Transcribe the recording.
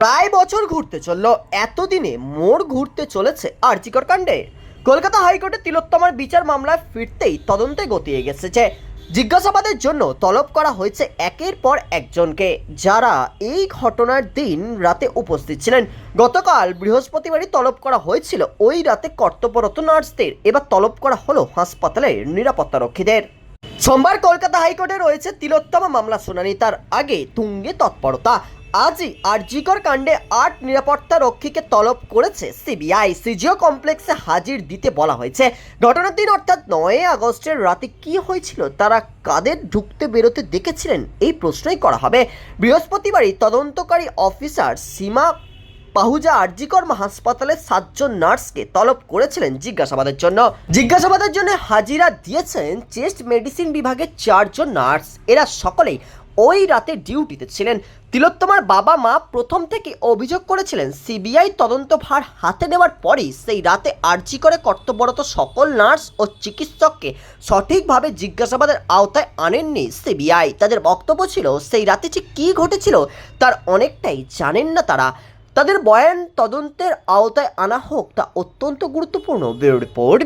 প্রায় বছর ঘুরতে চলল, এতদিনে মোড় ঘুরতে চলেছে আর্জিকর কাণ্ডে কলকাতা হাইকোর্টে তিলোত্তমার বিচার মামলায় ফিরতেই তদন্তে গতিয়ে গেছে জিজ্ঞাসাবাদের জন্য তলব করা হয়েছে একের পর একজনকে। যারা এই ঘটনার দিন রাতে উপস্থিত ছিলেন, গতকাল বৃহস্পতিবারই তলব করা হয়েছিল। ওই রাতে কর্তব্যরত নার্সদের এবার তলব করা হলো হাসপাতালের নিরাপত্তারক্ষীদের। সোমবার কলকাতা হাইকোর্টে রয়েছে তিলোত্তমা মামলা শুনানি। তার আগে তুঙ্গে তৎপরতা। আজই আরজিকর কাণ্ডে আট নিরাপত্তা রক্ষীকে তলব করেছে সিবিআই। সিজিও কমপ্লেক্সে হাজির দিতে বলা হয়েছে। ঘটনার দিন অর্থাৎ নয় আগস্টের রাতে কি হয়েছিল, তারা কাদের ঢুকতে বেরোতে দেখেছিলেন, এই প্রশ্নই করা হবে। বৃহস্পতিবারই তদন্তকারী অফিসার সীমা পাহুজা আরজিকর হাসপাতালের সাতজন নার্সকে তলব করেছিলেন জিজ্ঞাসাবাদের জন্য। জিজ্ঞাসাবাদের জন্য হাজিরা দিয়েছেন চেস্ট মেডিসিন বিভাগের চারজন নার্স। এরা সকলেই ওই রাতে ডিউটিতে ছিলেন। তিলোত্তমার বাবা মা প্রথম থেকে অভিযোগ করেছিলেন, সিবিআই তদন্তভার হাতে নেওয়ার পরই সেই রাতে আর্জি করে কর্তব্যরত সকল নার্স ও চিকিৎসককে সঠিকভাবে জিজ্ঞাসাবাদের আওতায় আনেননি সিবিআই। তাদের বক্তব্য ছিল, সেই রাতে যে কী ঘটেছিল তার অনেকটাই জানেন না তারা। তাদের বয়ান তদন্তের আওতায় আনা হোক তা অত্যন্ত গুরুত্বপূর্ণ। Bureau report